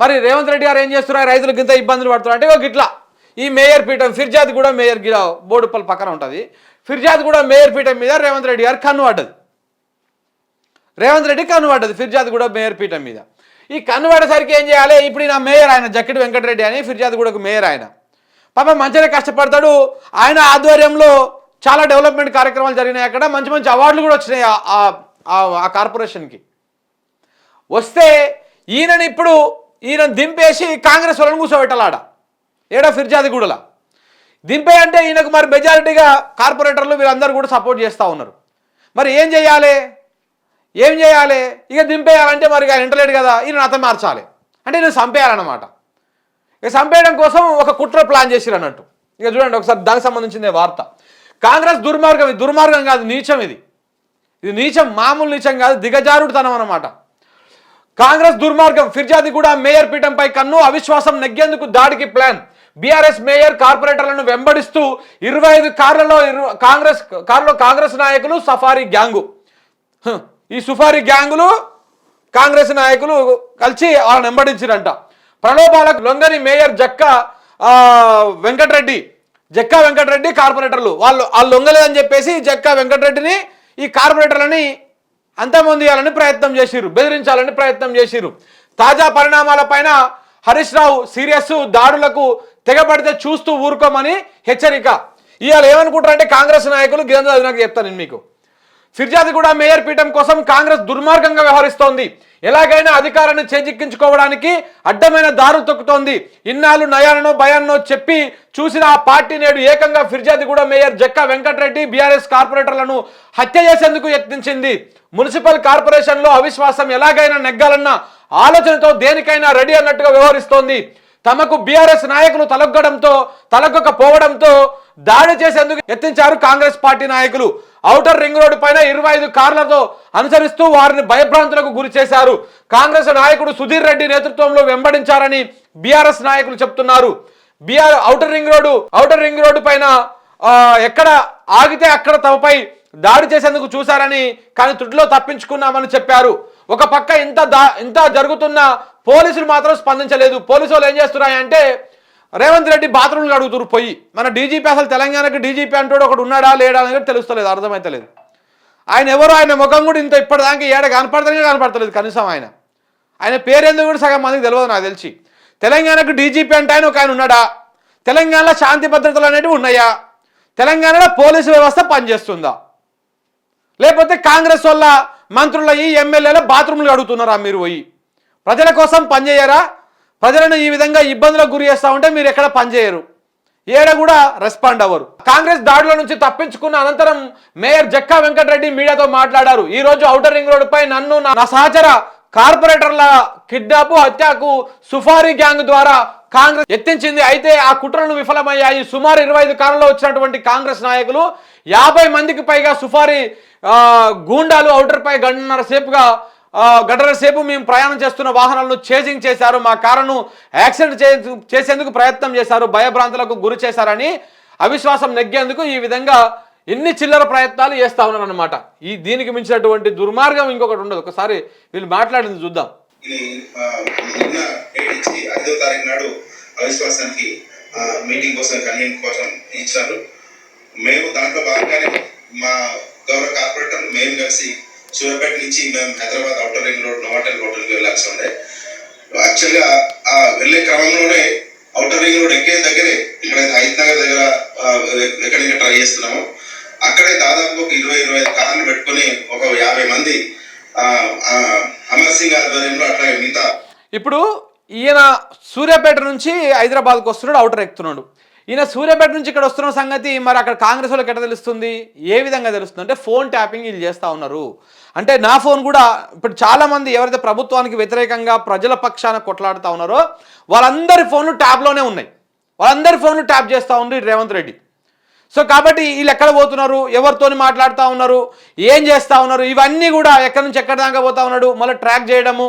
మరి రేవంత్ రెడ్డి గారు ఏం చేస్తున్నారు? రైతులకు ఇంత ఇబ్బందులు పడుతున్నారు. అంటే ఒక ఇట్లా ఈ మేయర్ పీఠం ఫిర్జాద్ కూడా మేయర్ బోడుపల్ పక్కన ఉంటుంది. ఫిర్జాద్ కూడా మేయర్ పీఠం మీద రేవంత్ రెడ్డి గారు కన్ను పడ్డది. రేవంత్ రెడ్డి కన్ను పడ్డది ఫిర్జాద్ కూడా మేయర్ పీఠం మీద. ఈ కన్ను పడేసరికి ఏం చేయాలి? ఇప్పుడు నా మేయర్ ఆయన జక్కిడి వెంకటరెడ్డి అని ఫిర్జాద్ కూడా మేయర్ ఆయన. పాప మంచిగా కష్టపడతాడు. ఆయన ఆధ్వర్యంలో చాలా డెవలప్మెంట్ కార్యక్రమాలు జరిగినాయి అక్కడ. మంచి మంచి అవార్డులు కూడా వచ్చినాయి ఆ కార్పొరేషన్కి. వస్తే ఈయనని ఇప్పుడు ఈయన దింపేసి కాంగ్రెస్ వాళ్ళని కూర్చోబెట్టాలాడ. ఏడా ఫిర్జాదిగూడల దింపే అంటే ఈయనకు మరి మెజారిటీగా కార్పొరేటర్లు వీళ్ళందరూ కూడా సపోర్ట్ చేస్తూ ఉన్నారు. మరి ఏం చేయాలి? ఏం చేయాలి? ఇక దింపేయాలంటే మరి ఆయన ఇంటలేడు కదా ఈయన అత మార్చాలి. అంటే ఈయన చంపేయాలన్నమాట. ఇక చంపేయడం కోసం ఒక కుట్ర ప్లాన్ చేసిరు అన్నట్టు ఇక చూడండి ఒకసారి దానికి సంబంధించింది వార్త. కాంగ్రెస్ దుర్మార్గం ఇది. దుర్మార్గం కాదు నీచం ఇది. ఇది నీచం మామూలు నీచం కాదు దిగజారుడుతనం అన్నమాట. కాంగ్రెస్ దుర్మార్గం ఫిర్జాది కూడా మేయర్ పీఠంపై కన్ను అవిశ్వాసం నెగ్గేందుకు దాడికి ప్లాన్. బీఆర్ఎస్ మేయర్ కార్పొరేటర్లను వెంబడిస్తూ ఇరవై ఐదు కార్లలో ఇరు- కాంగ్రెస్ కార్లో కాంగ్రెస్ నాయకులు సఫారీ గ్యాంగు. ఈ సుఫారీ గ్యాంగులు కాంగ్రెస్ నాయకులు కలిసి వాళ్ళని వెంబడించిరంట. ప్రలోభాలకు లొంగని మేయర్ జక్క వెంకటరెడ్డి జక్కా వెంకటరెడ్డి కార్పొరేటర్లు. వాళ్ళు వాళ్ళు లొంగలేదని చెప్పేసి జక్కా వెంకటరెడ్డిని ఈ కార్పొరేటర్లని అంతమొందియాలని ప్రయత్నం చేసిరు బెదిరించాలని ప్రయత్నం చేసిరు తాజా పరిణామాలపైన హరీష్ రావు సీరియస్ దాడులకు తెగబడితే చూస్తూ ఊరుకోమని హెచ్చరిక. ఇవాళ ఏమనుకుంటారంటే కాంగ్రెస్ నాయకులు గిరంజ నాకు చెప్తాను నేను మీకు. ఫిర్జాది కూడా మేయర్ పీఠం కోసం కాంగ్రెస్ దుర్మార్గంగా వ్యవహరిస్తోంది. ఎలాగైనా అధికారాన్ని చేజిక్కించుకోవడానికి అడ్డమైన దారు తొక్కుతోంది. ఇన్నాళ్ళు నయానో భయాన్నో చెప్పి చూసిన ఆ పార్టీ నేడు ఏకంగా ఫిర్జాది కూడా మేయర్ జక్కా వెంకటరెడ్డి బీఆర్ఎస్ కార్పొరేటర్లను హత్య చేసేందుకు యత్నించింది. మున్సిపల్ కార్పొరేషన్లో అవిశ్వాసం ఎలాగైనా నెగ్గాలన్న ఆలోచనతో దేనికైనా రెడీ అన్నట్టుగా వ్యవహరిస్తోంది. తమకు బీఆర్ఎస్ నాయకులు తలగ్గడంతో తలగ్గకపోవడంతో దాడి చేసేందుకు యత్నించారు కాంగ్రెస్ పార్టీ నాయకులు. ఔటర్ రింగ్ రోడ్డు పైన ఇరవై ఐదు కార్లతో అనుసరిస్తూ వారిని భయభ్రాంతులకు గురి చేశారు. కాంగ్రెస్ నాయకుడు సుధీర్ రెడ్డి నేతృత్వంలో వెంబడించారని బీఆర్ఎస్ నాయకులు చెప్తున్నారు. B R outer ring road outer ring road పైన ఎక్కడ ఆగితే అక్కడ తమపై దాడి చేసేందుకు చూశారని కానీ తుడిలో తప్పించుకున్నామని చెప్పారు. ఒక పక్క ఇంత దా ఇంత జరుగుతున్న పోలీసులు మాత్రం స్పందించలేదు. పోలీసు వాళ్ళు ఏం చేస్తున్నాయంటే రేవంత్ రెడ్డి బాత్రూంలు అడుగుతున్నారు పోయి మన డీజీపీ అసలు తెలంగాణకి డీజీపీ అంటూ ఒకడు ఉన్నాడా లేడా అనేది తెలుస్తలేదు అర్థమైతలేదు. ఆయన ఎవరు ఆయన ముఖం కూడా ఇంత ఇప్పటిదాకా ఏడ కనపడతానే కనపడతలేదు కనీసం ఆయన. ఆయన పేరెందుకు కూడా సగం మందికి తెలియదు నాకు తెలిసి. తెలంగాణకు డీజీపీ అంటే ఆయన ఒక ఆయన ఉన్నాడా? తెలంగాణలో శాంతి భద్రతలు అనేటివి ఉన్నాయా? తెలంగాణలో పోలీసు వ్యవస్థ పనిచేస్తుందా? లేకపోతే కాంగ్రెస్ వల్ల మంత్రుల ఈ ఎమ్మెల్యేల బాత్రూమ్లు అడుగుతున్నారా మీరు పోయి? ప్రజల కోసం పనిచేయరా? ప్రజలను ఈ విధంగా ఇబ్బందులకు గురి చేస్తా ఉంటే మీరు ఎక్కడ పనిచేయరు ఏడ కూడా రెస్పాండ్ అవ్వరు. కాంగ్రెస్ దాడుల నుంచి తప్పించుకున్న అనంతరం మేయర్ జక్కా వెంకటరెడ్డి మీడియాతో మాట్లాడారు. ఈ రోజు ఔటర్ రింగ్ రోడ్ పై నన్ను నా సహచర కార్పొరేటర్ల కిడ్నాప్ హత్యకు సుఫారీ గ్యాంగ్ ద్వారా కాంగ్రెస్ ఎత్తించింది. అయితే ఆ కుట్రలు విఫలమయ్యాయి. సుమారు ఇరవై ఐదు కాలంలో వచ్చినటువంటి కాంగ్రెస్ నాయకులు యాభై మందికి పైగా సుఫారీ గూండాలు ఔటర్ పై గంటన్నర సేపుగా ఆ, సేపు మేము ప్రయాణం చేస్తున్న వాహనాలను చేజింగ్ చేశారు. మా కారును యాక్సిడెంట్ చే- చేసేందుకు ప్రయత్నం చేశారు. భయభ్రాంతులకు గురి చేశారని అవిశ్వాసం నెగ్గేందుకు ఈ విధంగా ఎన్ని చిల్లర ప్రయత్నాలు చేస్తా ఉన్నారు అనమాట ఈ దీనికి మించినటువంటి దుర్మార్గం ఇంకొకటి ఉండదు. ఒకసారి వీళ్ళు మాట్లాడింది చూద్దాం. ఐదో తారీఖు నాడు అవిశ్వాసానికి మీటింగ్ కోసం కన్వీన్ కోసం ఇచ్చారు. మేము దాంట్లో భాగంగానే మా గౌరవ కార్పొరేటర్ మేము కలిసి సూర్యాపేట నుంచి మేము Hyderabad outer ring road Novotel హోటల్కి వెళ్ళాల్సి ఉండే. యాక్చువల్గా ఆ వెళ్ళే క్రమంలోనే అవుటర్ రింగ్ రోడ్ ఎక్కే దగ్గరే ఇక్కడైతే హైత్ నగర్ దగ్గర ఆ, ఎక్కడికి ట్రై చేస్తున్నాము అక్కడే దాదాపు ఒక ఇరవై ఇరవై ఐదు కార్లు పెట్టుకొని ఒక యాభై మంది అమర్ సింగ్ ఆధ్వర్యంలో అట్లాగే మిగతా ఇప్పుడు ఈయన సూర్యాపేట నుంచి హైదరాబాద్కి వస్తున్నాడు అవుటర్ ఎక్కుతున్నాడు. ఈయన సూర్యాపేట నుంచి ఇక్కడ వస్తున్న సంగతి మరి అక్కడ కాంగ్రెస్ వాళ్ళకి ఎట్లా తెలుస్తుంది? ఏ విధంగా తెలుస్తుంది? అంటే ఫోన్ ట్యాపింగ్ వీళ్ళు చేస్తూ ఉన్నారు. అంటే నా ఫోన్ కూడా ఇప్పుడు చాలామంది ఎవరైతే ప్రభుత్వానికి వ్యతిరేకంగా ప్రజల పక్షాన కొట్లాడుతూ ఉన్నారో వాళ్ళందరి ఫోన్లు ట్యాబ్లోనే ఉన్నాయి. వాళ్ళందరి ఫోన్లు ట్యాప్ చేస్తూ ఉంది రేవంత్ రెడ్డి. సో కాబట్టి వీళ్ళు ఎక్కడ పోతున్నారు? ఎవరితోని మాట్లాడుతూ ఉన్నారు? ఏం చేస్తూ ఉన్నారు? ఇవన్నీ కూడా ఎక్కడి నుంచి ఎక్కడ దాకా పోతా ఉన్నాడు? మళ్ళీ ట్రాక్ చేయడము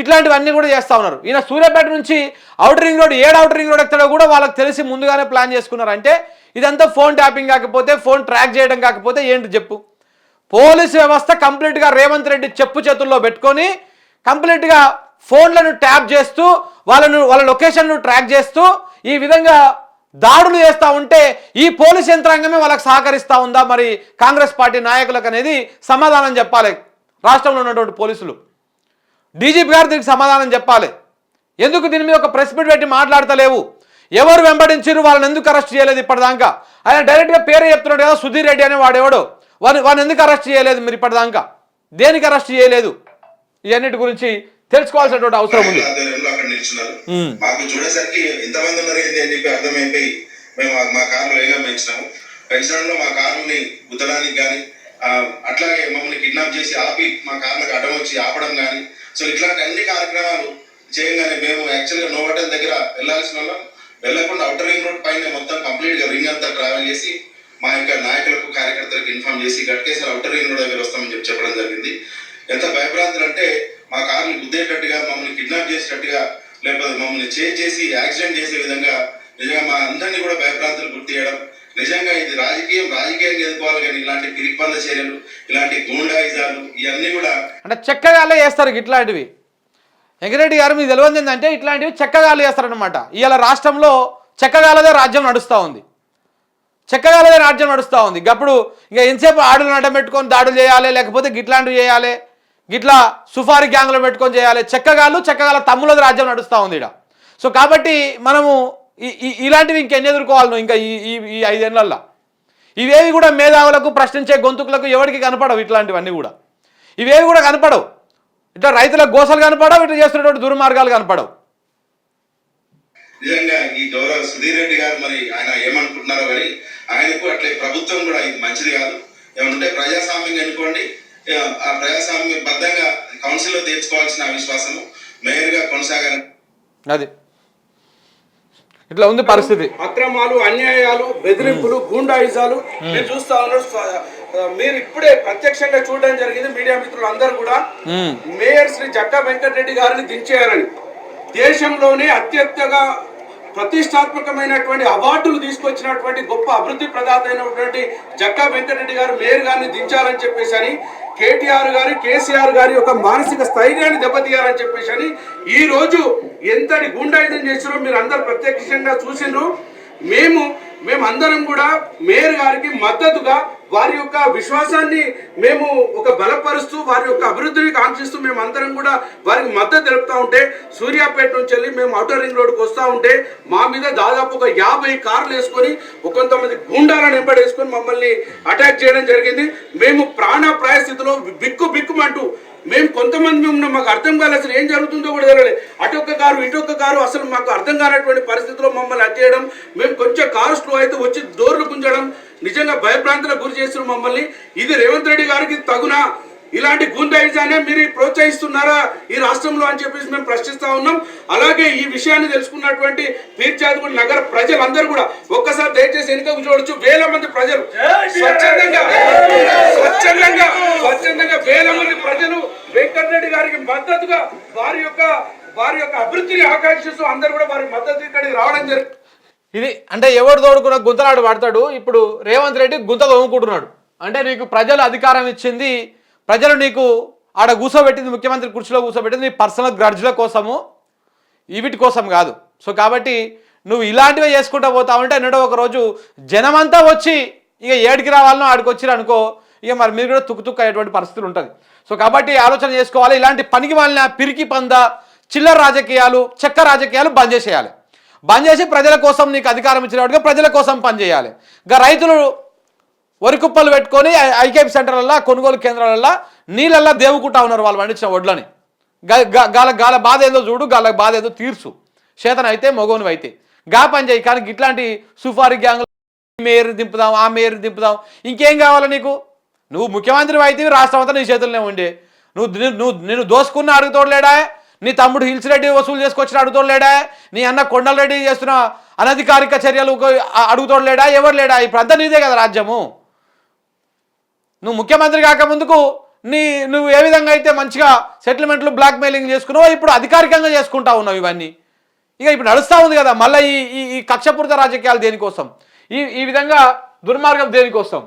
ఇట్లాంటివన్నీ కూడా చేస్తూ ఉన్నారు. ఈయన సూర్యాపేట నుంచి అవుటర్ రింగ్ రోడ్ ఏడు అవుటర్ రింగ్ రోడ్ ఎక్కడో కూడా వాళ్ళకి తెలిసి ముందుగానే ప్లాన్ చేసుకున్నారు. అంటే ఇదంతా ఫోన్ ట్యాపింగ్ కాకపోతే ఫోన్ ట్రాక్ చేయడం కాకపోతే ఏంటి చెప్పు? పోలీస్ వ్యవస్థ కంప్లీట్గా రేవంత్ రెడ్డి చెప్పు చేతుల్లో పెట్టుకొని కంప్లీట్గా ఫోన్లను ట్యాప్ చేస్తూ వాళ్ళను వాళ్ళ లొకేషన్ను ట్రాక్ చేస్తూ ఈ విధంగా దాడులు చేస్తూ ఉంటే ఈ పోలీస్ యంత్రాంగమే వాళ్ళకి సహకరిస్తూ ఉందా? మరి కాంగ్రెస్ పార్టీ నాయకులకు అనేది సమాధానం చెప్పాలి. రాష్ట్రంలో ఉన్నటువంటి పోలీసులు. డీజీపీ గారు దీనికి సమాధానం చెప్పాలి. ఎందుకు దీని మీద ఒక ప్రెస్ మీట్ పెట్టి మాట్లాడతలేవు? ఎవరు వెంబడించారు వాళ్ళని ఎందుకు అరెస్ట్ చేయలేదు ఇప్పటిదాకా? ఆయన డైరెక్ట్గా పేరే చెప్తున్నాడు కదా సుధీర్ రెడ్డి అనే వాడెవడో వాని వాని ఎందుకు అరెస్ట్ చేయలేదు మీరు ఇప్పటిదాకా? దేనికి అరెస్ట్ చేయలేదు? ఇవన్నిటి గురించి తెలుసుకోవాల్సినటువంటి అవసరం ఉంది. ఆధ్వర్యంలో అక్కడ నిల్చున్నారు. మ్మ్. మాకు చూడేసరికి ఎంతమంది ఉన్నారు ఏంటి అని చెప్పి అర్థమైపోయి మేము మా- మా కార్లు వేగం పెంచినాము. పెంచడంలో మా కార్లని గుద్దడానికి కానీ అట్లాగే మమ్మల్ని కిడ్నాప్ చేసి ఆపి మా కార్లకు అడ్డం వచ్చి ఆపడం కానీ సో ఇట్లాంటి అన్ని కార్యక్రమాలు చేయగానే మేము యాక్చువల్గా నోవటల్ దగ్గర వెళ్ళాల్సిన వాళ్ళం. వెళ్ళకుండా అవుటర్ రింగ్ రోడ్ పైన మొత్తం కంప్లీట్గా రింగ్ అంతా ట్రావెల్ చేసి మా యొక్క నాయకులకు కార్యకర్తలకు ఇన్ఫార్మ్ చేసి గట్కేసారి అవుటర్ రింగ్ రోడ్ దగ్గర వస్తామని చెప్పి చెప్పడం జరిగింది. ఎంత భయభ్రాంతులు అంటే మా కార్ని గుద్దేటట్టుగా మమ్మల్ని కిడ్నాప్ చేసేటట్టుగా లేకపోతే మమ్మల్ని చేంజ్ చేసి యాక్సిడెంట్ చేసే విధంగా నిజంగా మా అందరినీ కూడా భయభ్రాంతులు గుర్తు చేయడం నిజంగా ఇది రాజకీయం రాజకీయంగా ఎదుర్కోవాలి కానీ ఇలాంటి పిరిపంద చర్యలు ఇలాంటి గూండాయిజాలు ఇవన్నీ కూడా అంటే చెక్కగాలే చేస్తారు ఇట్లాంటివి. వెంకరెడ్డి గారు మీకు తెలియదు ఏంటంటే ఇట్లాంటివి చెక్కగాలు చేస్తారనమాట ఇవాళ రాష్ట్రంలో చెక్కగాలదే రాజ్యం నడుస్తూ ఉంది. చెక్కగాలదే రాజ్యం నడుస్తూ ఉంది. గప్పుడు ఇంకా ఎంతసేపు ఆడులు అడ్డం పెట్టుకొని దాడులు చేయాలి లేకపోతే గిట్లాంటివి చేయాలి గిట్లా సుఫారీ గ్యాంగ్లో పెట్టుకొని చేయాలి. చెక్కగాళ్ళు చెక్కగాల తమ్ములది రాజ్యం నడుస్తూ ఉంది ఇక్కడ సో కాబట్టి మనము ఇలాంటివి ఇంకెన్ని ఎదుర్కోవాలి నువ్వు ఇంకా ఈ ఈ ఐదేళ్ళలో ఇవేవి కూడా మేధావులకు ప్రశ్నించే గొంతుకులకు ఎవరికి కనపడవు ఇట్లాంటివన్నీ కూడా. ఇవేవి కూడా కనపడవు. ఇట్లా రైతుల గోసలు కనపడవు ఇట్లా చేస్తున్నటువంటి దుర్మార్గాలు కనపడవు. నిజంగా ఈ గౌరవ సుధీర్ రెడ్డి గారు మరి ఆయన ఏమనుకుంటున్నారో కానీ ఆయనకు అట్లే ప్రభుత్వం కూడా ఇది మంచిది కాదు. ఏమంటే ప్రజాస్వామ్యం అనుకోండి ఆ, ప్రజాస్వామ్య బద్ధంగా కౌన్సిల్లో తీర్చుకోవాల్సిన విశ్వాసము మేయర్గా కొనసాగాలి అది. ఇట్లా ఉంది పరిస్థితి. అక్రమాలు అన్యాయాలు బెదిరింపులు గూండాయిజాలు. మీరు చూస్తా ఆ, మీరు ఇప్పుడే ప్రత్యక్షంగా చూడడం జరిగింది మీడియా మిత్రులు అందరూ కూడా. మేయర్ శ్రీ జక్కా వెంకటరెడ్డి గారిని దించేయాలని. దేశంలోనే అత్యంతగా ప్రతిష్టాత్మకమైనటువంటి అవార్డులు తీసుకొచ్చినటువంటి గొప్ప అభివృద్ధి ప్రదాత అయినటువంటి జక్కా వెంకటరెడ్డి గారు మేయర్ గారిని దించాలని చెప్పేసి అని కేటీఆర్ గారి కేసీఆర్ గారి యొక్క మానసిక స్థైర్యాన్ని దెబ్బతీయాలని చెప్పేసి అని ఈ రోజు ఎంతటి గుండాయుధం చేసినో మీరు అందరు ప్రత్యక్షంగా చూసిండ్రు. మేము మేము అందరం కూడా మేయర్ గారికి మద్దతుగా వారి యొక్క విశ్వాసాన్ని మేము ఒక బలపరుస్తూ వారి యొక్క అభివృద్ధిని కాంక్షిస్తూ మేము అందరం కూడా వారికి మద్దతు తెలుపుతూ ఉంటే సూర్యాపేట నుంచి వెళ్ళి మేము అవుటర్ రింగ్ రోడ్కి వస్తూ ఉంటే మా మీద దాదాపు ఒక యాభై కార్లు వేసుకొని కొంతమంది గుండాలను వెంబడేసుకొని మమ్మల్ని అటాక్ చేయడం జరిగింది. మేము ప్రాణప్రాయ స్థితిలో బిక్కు బిక్కుమంటూ మేము కొంతమంది ఉన్నాం మాకు అర్థం కాలేదు అసలు ఏం జరుగుతుందో కూడా తెలియలేదు. అటు ఒక కారు ఇటు ఒక కారు అసలు మాకు అర్థం కానటువంటి పరిస్థితిలో మమ్మల్ని అట్టేయడం మేము కొంచెం కారు స్లో అయితే వచ్చి డోర్లు గుంజడం నిజంగా భయభ్రాంతులకు గురి చేసిన మమ్మల్ని. ఇది రేవంత్ రెడ్డి గారికి తగునా. ఇలాంటి గుండాయిజానే మీరు ప్రోత్సహిస్తున్నారా ఈ రాష్ట్రంలో అని చెప్పేసి మేము ప్రశ్నిస్తా ఉన్నాం. అలాగే ఈ విషయాన్ని తెలుసుకున్నటువంటి పీర్చాదిగూడ నగర ప్రజలందరూ కూడా ఒక్కసారి దయచేసి ఎన్నికకు చూడొచ్చు. వేల మంది ప్రజలు. స్వచ్ఛందంగా స్వచ్ఛందంగా స్వచ్ఛందంగా వేల మంది ప్రజలు వెంకటరెడ్డి గారికి మద్దతుగా వారి యొక్క వారి యొక్క అభివృద్ధిని ఆకాంక్షిస్తూ అందరూ కూడా వారి మద్దతు ఇక్కడికి రావడం జరిగింది. ఇది అంటే ఎవడు తోడుకున్న గుంతలాడు పడతాడు ఇప్పుడు రేవంత్ రెడ్డి గుంత తోముకుంటున్నాడు. అంటే నీకు ప్రజలు అధికారం ఇచ్చింది ప్రజలు నీకు ఆడ కూర్చోబెట్టింది ముఖ్యమంత్రి కుర్చీలో కూర్చోబెట్టింది నీ పర్సనల్ గ్రడ్జ్ల కోసము వీటి కోసం కాదు. సో కాబట్టి నువ్వు ఇలాంటివే చేసుకుంటా పోతా ఉంటే ఎన్నడో ఒక రోజు జనమంతా వచ్చి ఇక ఏడికి రావాలనో ఆడికి వచ్చిరు అనుకో ఇక మరి మీరు కూడా తుక్కుతుక్క తుక్కు అయ్యేటువంటి పరిస్థితులు ఉంటుంది. సో కాబట్టి ఆలోచన చేసుకోవాలి ఇలాంటి పనికి మాలిన పిరికి పంద చిల్లర రాజకీయాలు చెక్క రాజకీయాలు బంద్ చేసేయాలి. బంద్ చేసి ప్రజల కోసం నీకు అధికారం ఇచ్చినట్టుగా ప్రజల కోసం పనిచేయాలి ఇంకా రైతులు వరి కుప్పలు పెట్టుకొని ఐకేపీ సెంటర్లలో కొనుగోలు కేంద్రాలలో నీళ్ళల్లో దేవుకుంటా ఉన్నారు వాళ్ళు పండించిన వడ్లని. గాల గాల బాధ ఏదో చూడు గాల బాధ ఏదో తీర్చు. చేతన అయితే మగోనివి అయితే. గా పని చేయి కానీ ఇట్లాంటి సుఫారీ గ్యాంగ్ మేరు దింపుదాం ఆ మేరు దింపుదాం ఇంకేం కావాలి నీకు? నువ్వు ముఖ్యమంత్రి అయితే రాష్ట్రం అంతా నీ చేతుల్లోనే ఉండే. నువ్వు నువ్వు నేను దోసుకున్న అడుగుతోడలేడా నీ తమ్ముడు హిల్స్ రెడ్డి వసూలు చేసుకొచ్చిన అడుగుతోడలేడా నీ అన్న కొండల రెడ్డి చేస్తున్న అనధికారిక చర్యలు అడుగుతోడలేడా ఎవరు లేడా? ఇప్పుడు అంతా నీదే కదా రాజ్యము. నువ్వు ముఖ్యమంత్రి కాకముందుకు నీ నువ్వు ఏ విధంగా అయితే మంచిగా సెటిల్మెంట్లు బ్లాక్ మెయిలింగ్ చేసుకున్నావో ఇప్పుడు అధికారికంగా చేసుకుంటా ఉన్నావు ఇవన్నీ. ఇక ఇప్పుడు నడుస్తూ ఉంది కదా మళ్ళీ ఈ ఈ కక్షపూరిత రాజకీయాలు దేనికోసం? ఈ ఈ విధంగా దుర్మార్గం దేనికోసం?